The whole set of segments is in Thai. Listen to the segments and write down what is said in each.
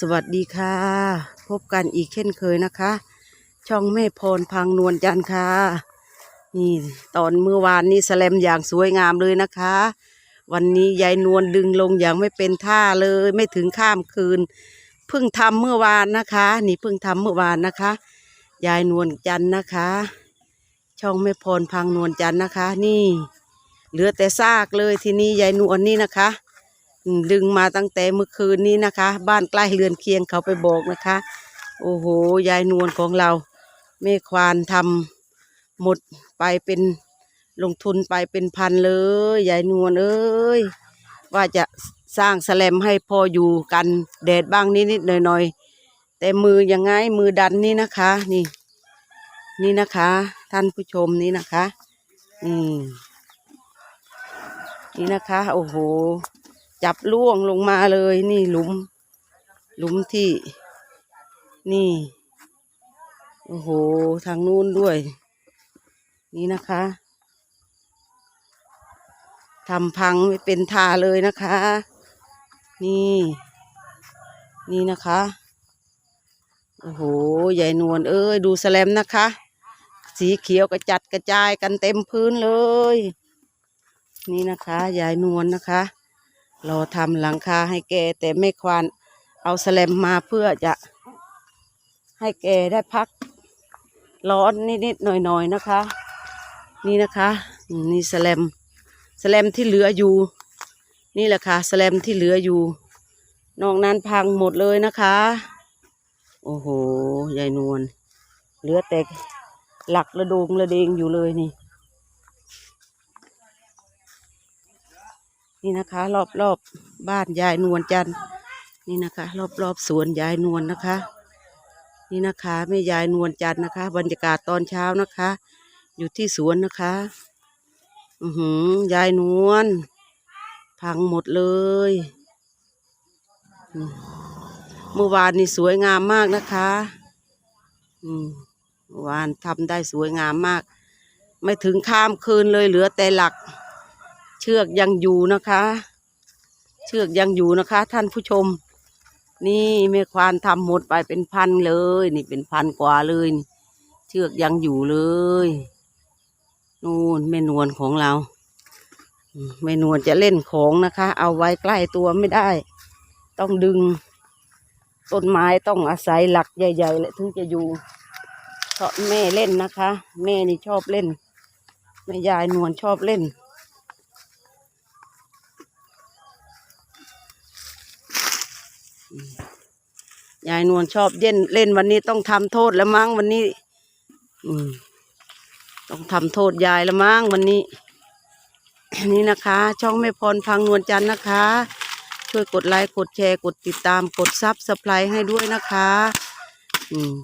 สวัสดีค่ะ พบกันอีกเช่นเคยนะคะ ช่องแม่พรพังนวลจันทร์ค่ะ นี่ตอนเมื่อวานนี้แสลมอย่างสวยงามเลยนะคะ วันนี้ยายนวลดึงลงอย่างไม่เป็นท่าเลยไม่ถึงข้ามคืน เพิ่งทำเมื่อวานนะคะ นี่เพิ่งทำเมื่อวานนะคะ ยายนวลจันทร์นะคะ ช่องแม่พรพังนวลจันทร์นะคะ นี่ เหลือแต่ซากเลยทีนี้ยายนวลนี่นะคะ ดึงมาตั้งแต่เมื่อคืนนี้นะคะ บ้านใกล้เรือนเคียงเขาไปบอกนะคะ โอ้โหยายนวลของเราแม่ควานทำหมดไปเป็นลงทุนไปเป็นพันเลยยายนวลเอ้ยว่าจะสร้างแสลมให้พออยู่กันแดดบ้างนิดๆหน่อยๆแต่มือยังไงมือดันนี่นะคะ นี่ นี่นะคะ ท่านผู้ชมนี่นะคะนี่นี่นะคะ โอ้โห จับล่วงลงมาเลย นี่หลุม หลุมที่ นี่ โอ้โห ทางนู้นด้วย นี่นะคะทำพังไม่เป็นท่าเลยนะคะ นี่ นี่นะคะ โอ้โห ใหญ่นวลเอ้ย ดูแสลมนะคะ สีเขียวกระจัดกระจายกันเต็มพื้นเลย นี่นะคะยายนวลนะคะ เราทำหลังคาให้แกแต่ไม่ควานเอาแสลมมาเพื่อจะให้แกได้พักร้อนนิดๆหน่อยๆนะคะ นี่นะคะนี่แสลมแสลมที่เหลืออยู่ นี่แหละค่ะแสลมที่เหลืออยู่นอกนั้นพังหมดเลยนะคะ โอ้โหยายนวลเหลือแต่หลักระดงระเดงอยู่เลยนี่ นี่นะคะ รอบรอบบ้านยายนวลจันนี่นะคะ รอบรอบสวนยายนวลนะคะ นี่นะคะแม่ยายนวลจันนะคะ บรรยากาศตอนเช้านะคะ อยู่ที่สวนนะคะ อือหือยายนวลพังหมดเลยเมื่อวานนี่สวยงามมากนะคะ อืมเมื่อวานทำได้สวยงามมาก ไม่ถึงข้ามคืนเลยเหลือแต่หลัก เชือกยังอยู่นะคะ เชือกยังอยู่นะคะ ท่านผู้ชม นี่แม่ควานทำหมดไปเป็นพันเลย นี่เป็นพันกว่าเลย เชือกยังอยู่เลยนู่นแม่นวลของเราแม่นวลจะเล่นของนะคะ เอาไว้ใกล้ตัวไม่ได้ ต้องดึงต้นไม้ต้องอาศัยหลักใหญ่ๆและถึงจะอยู่เพราะแม่เล่นนะคะ แม่นี่ชอบเล่นแม่ยายนวลชอบเล่น ยายนวลชอบเล่นเล่นวันนี้ต้องทำโทษแล้วมั้งวันนี้ อืม ต้องทำโทษยายแล้วมั้งวันนี้นี่นะคะ ช่องแม่พรพังนวลจันทร์นะคะ ช่วยกดไลค์กดแชร์กดติดตามกดซับสไครต์ให้ด้วยนะคะ อืม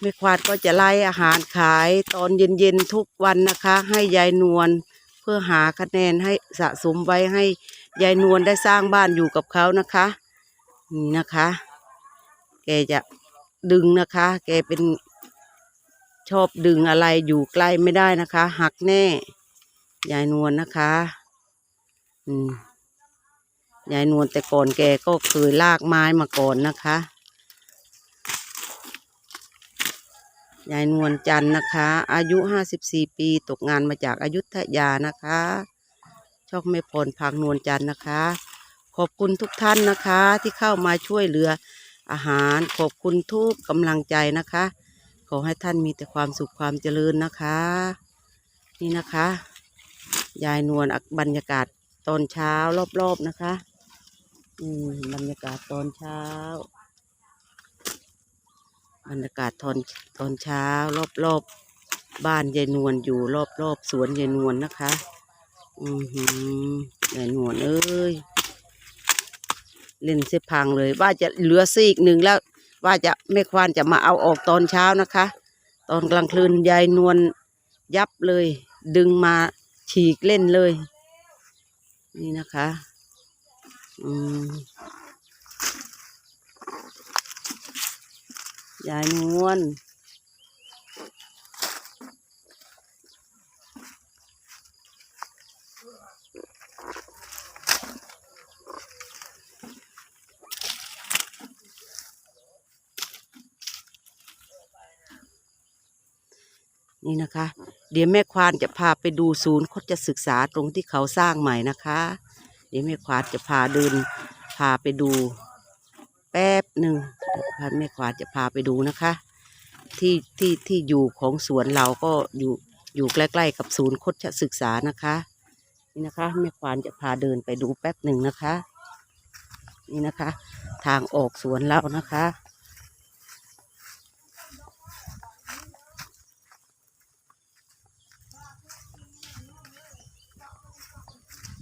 แม่ควาดก็จะไล่อาหารขายตอนเย็นๆทุกวันนะคะ ให้ยายนวลเพื่อหาคะแนนให้สะสมไว้ให้ยายนวลได้สร้างบ้านอยู่กับเขานะคะ นี่นะคะ แกจะดึงนะคะ แกเป็นชอบดึงอะไรอยู่ใกล้ไม่ได้นะคะ หักแน่ยายนวลนะคะ อืมยายนวลแต่ก่อนแกก็เคยลากไม้มาก่อนนะคะยายนวลจันทร์นะคะ อายุห้าสิบสี่ปี ตกงานมาจากอายุทยานะคะ ช่องแม่พรพังนวลจันทร์นะคะ อบคุณทุกท่านนะคะที่เข้ามาช่วยเหลืออาหาร ขอบคุณทุกกำลังใจนะคะ ขอให้ท่านมีแต่ความสุขความเจริญนะคะ นี่นะคะ ยายนวลอักบรรยากาศตอนเช้ารอบๆนะคะอืมบรรยากาศตอนเช้า บรรยากาศตอนตอนเช้ารอบๆบ้านยายนวลอยู่รอบๆสวนยายนวลนะคะ อือหือยายนวลเอ้ย เล่นเสพังเลย ว่าจะเหลือซีกหนึ่งแล้ว ว่าจะแม่ควานจะมาเอาออกตอนเช้านะคะ ตอนกลางคืนยายนวลยับเลย ดึงมาฉีกเล่นเลย นี่นะคะอืมยายนวล นี่นะคะ เดี๋ยวแม่ควานจะพาไปดูศูนย์คดจะศึกษาตรงที่เขาสร้างใหม่นะคะ เดี๋ยวแม่ควานจะพาเดินพาไปดู แป๊บหนึ่งเดี๋ยวพาแม่ควานจะพาไปดูนะคะ ที่ที่ที่อยู่ของสวนเราก็อยู่อยู่ใกล้ ๆ กับศูนย์คดจะศึกษานะคะ นี่นะคะแม่ควานจะพาเดินไปดูแป๊บหนึ่งนะคะ นี่นะคะ ทางออกสวนเรานะคะ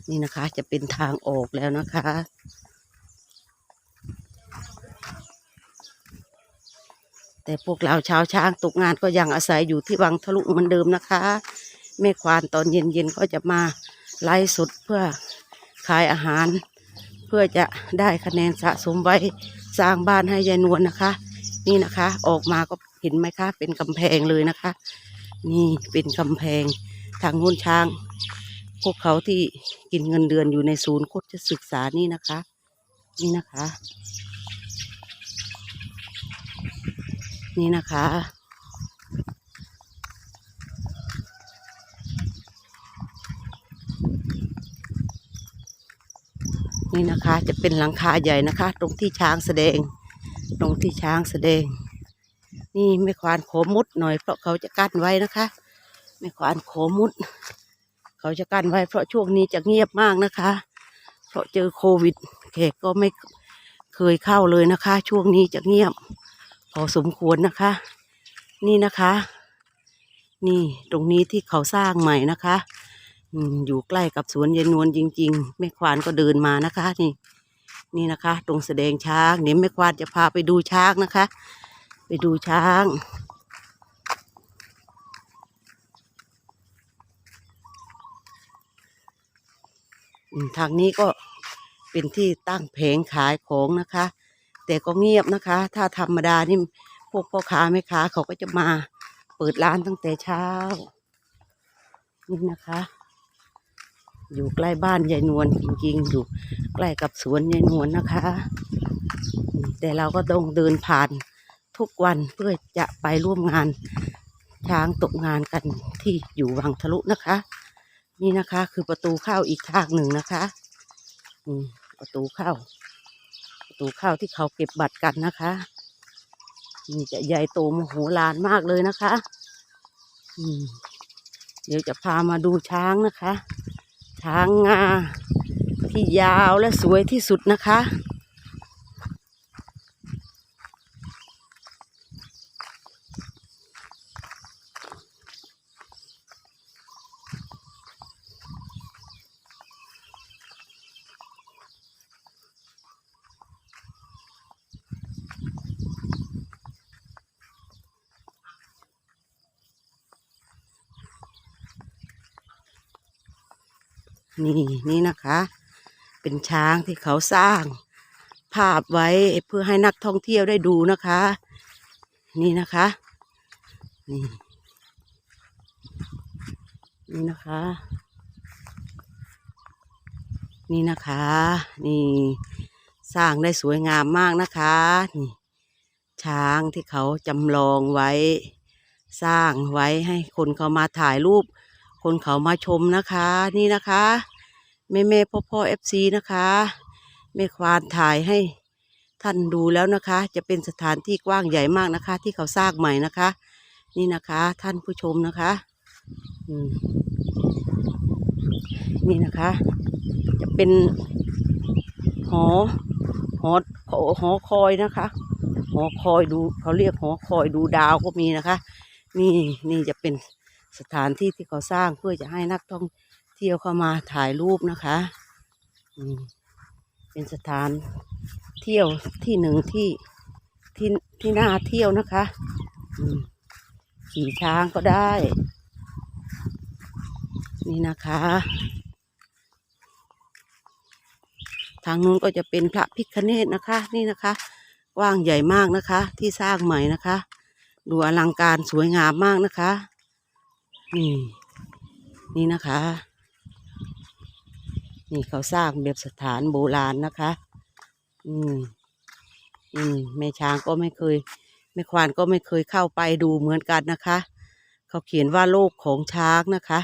นี่นะคะ จะเป็นทางออกแล้วนะคะ แต่พวกเราชาวช้างตกงานก็ยังอาศัยอยู่ที่วังทะลุเหมือนเดิมนะคะ แม่ควานตอนเย็นๆก็จะมาไล่สดเพื่อขายอาหาร เพื่อจะได้คะแนนสะสมไว้สร้างบ้านให้ยายนวลนะคะ นี่นะคะ ออกมาก็เห็นไหมคะ เป็นกำแพงเลยนะคะ นี่เป็นกำแพงทางนู้นช้าง พวกเขาที่กินเงินเดือนอยู่ในศูนย์โคชศึกษานี่นะคะ นี่นะคะ นี่นะคะ นี่นะคะจะเป็นหลังคาใหญ่นะคะ ตรงที่ช้างแสดง ตรงที่ช้างแสดง นี่ไม่ควานโขมุดหน่อยเพราะเขาจะกั้นไว้นะคะ ไม่ควานโขมุด เขาจะกั้นไว้เพราะช่วงนี้จะเงียบมากนะคะ เพราะเจอโควิดแขกก็ไม่เคยเข้าเลยนะคะ ช่วงนี้จะเงียบ พอสมควรนะคะ นี่นะคะ นี่ตรงนี้ที่เขาสร้างใหม่นะคะอยู่ใกล้กับสวนยายนวลจริง ๆ แม่ควานก็เดินมานะคะ นี่ นี่นะคะ ตรงแสดงช้างเดี๋ยวแม่ควานจะพาไปดูช้างนะคะ ไปดูช้าง ทางนี้ก็เป็นที่ตั้งแผงขายของนะคะ แต่ก็เงียบนะคะ ถ้าธรรมดานี่พวกพ่อค้าแม่ค้าเขาก็จะมาเปิดร้านตั้งแต่เช้านี่นะคะ อยู่ใกล้บ้านยายนวลจริงๆ อยู่ใกล้กับสวนยายนวลนะคะ แต่เราก็ต้องเดินผ่านทุกวันเพื่อจะไปร่วมงานช้างตกงานกันที่อยู่วังทะลุนะคะ นี่นะคะ คือประตูเข้าอีกทางหนึ่งนะคะอืมประตูเข้า ประตูเข้าที่เขาเก็บบัตรกันนะคะนี่จะใหญ่โตมโหฬารมากเลยนะคะอืมเดี๋ยวจะพามาดูช้างนะคะ ช้างงาที่ยาวและสวยที่สุดนะคะ นี่นี่นะคะ เป็นช้างที่เขาสร้าง ภาพไว้เพื่อให้นักท่องเที่ยวได้ดูนะคะ นี่นะคะนี่นี่นะคะ นี่นะคะ นี่สร้างได้สวยงามมากนะคะนี่ช้างที่เขาจำลองไว้ สร้างไว้ให้คนเขามาถ่ายรูป คนเขามาชมนะคะ นี่นะคะแม่แม่พ่อพ่อเอฟซีนะคะแม่ควานถ่ายให้ท่านดูแล้วนะคะ จะเป็นสถานที่กว้างใหญ่มากนะคะ ที่เขาสร้างใหม่นะคะ นี่นะคะ ท่านผู้ชมนะคะนี่นะคะ จะเป็นหอหอหอหอคอยนะคะ หอคอยดูเขาเรียกหอคอยดูดาวก็มีนะคะ นี่นี่จะเป็น สถานที่ที่เขาสร้างเพื่อจะให้นักท่องเที่ยวเข้ามาถ่ายรูปนะคะเป็นสถานเที่ยวที่หนึ่งที่ที่ที่น่าเที่ยวนะคะขี่ช้างก็ได้ นี่นะคะ ทางนู้นก็จะเป็นพระพิคเนตนะคะ นี่นะคะกว้างใหญ่มากนะคะ ที่สร้างใหม่นะคะ ดูอลังการสวยงามมากนะคะ นี่ นี่นะคะ นี่เขาสร้างแบบสถานโบราณนะคะ อืม อืมแม่ช้างก็ไม่เคยแม่ควานก็ไม่เคยเข้าไปดูเหมือนกันนะคะ เขาเขียนว่าโลกของช้างนะคะ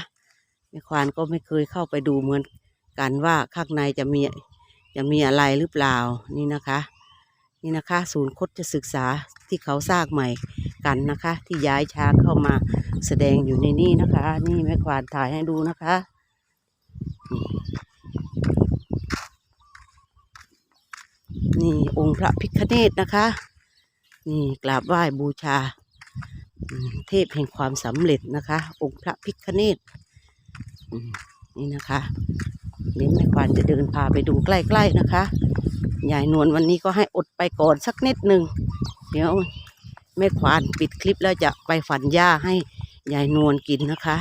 แม่ควานก็ไม่เคยเข้าไปดูเหมือนกันว่าข้างในจะมีจะมีอะไรหรือเปล่านี่นะคะ นี่นะคะ ศูนย์คดจะศึกษาที่เขาสร้างใหม่กันนะคะ ที่ย้ายช้างเข้ามาแสดงอยู่ในนี่นะคะ นี่แม่ควานถ่ายให้ดูนะคะนี่องค์พระพิฆเนศนะคะ นี่กราบไหว้บูชา เทพแห่งความสำเร็จนะคะ องค์พระพิฆเนศนี่นะคะเดี๋ยวแม่ควานจะเดินพาไปดูใกล้ๆนะคะ ยายนวลวันนี้ก็ให้อดไปก่อนสักนิดหนึ่งเดี๋ยวแม่ควานปิดคลิปแล้วจะไปฝันหญ้าให้ยายนวลกินนะคะ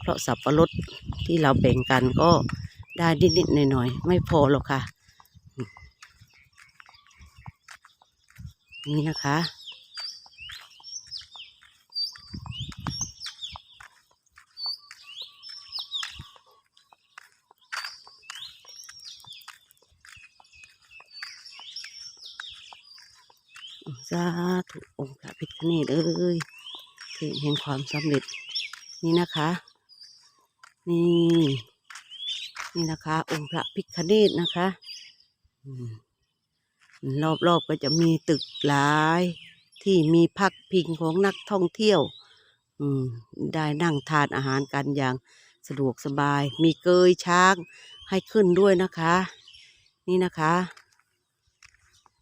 เพราะสับปะรดที่เราแบ่งกันก็ได้นิดๆหน่อยๆไม่พอหรอกค่ะ นี่นะคะ สาธุองค์พระพิฆเนศเอ้ยถึงแห่งความสำเร็จนี่นะคะ นี่นี่นะคะ องค์พระพิฆเนศนะคะรอบๆก็จะมีตึกหลาย ที่มีพักพิงของนักท่องเที่ยวได้นั่งทานอาหารกันอย่างสะดวกสบาย มีเกยช้างให้ขึ้นด้วยนะคะ นี่นะคะ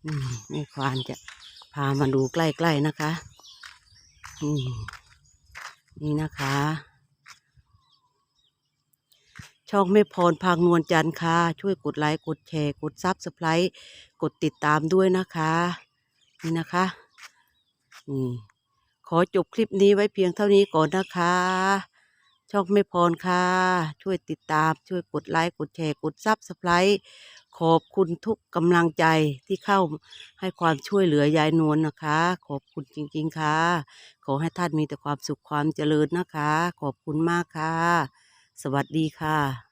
นี่แม่ควานจะ พามาดูใกล้ๆนะคะ นี่นี่นะคะ ช่องแม่พรพางนวลจันทร์ค่ะ ช่วยกดไลค์ กดแชร์ กดซับสไครต์กดติดตามด้วยนะคะ นี่นะคะนี่ขอจบคลิปนี้ไว้เพียงเท่านี้ก่อนนะคะ ช่องแม่พรค่ะ ช่วยติดตาม ช่วยกดไลค์ กดแชร์ กดซับสไครต์ ขอบคุณทุกกำลังใจที่เข้าให้ความช่วยเหลือยายนวลนะคะ ขอบคุณจริงๆค่ะ ขอให้ท่านมีแต่ความสุขความเจริญนะคะ ขอบคุณมากค่ะ สวัสดีค่ะ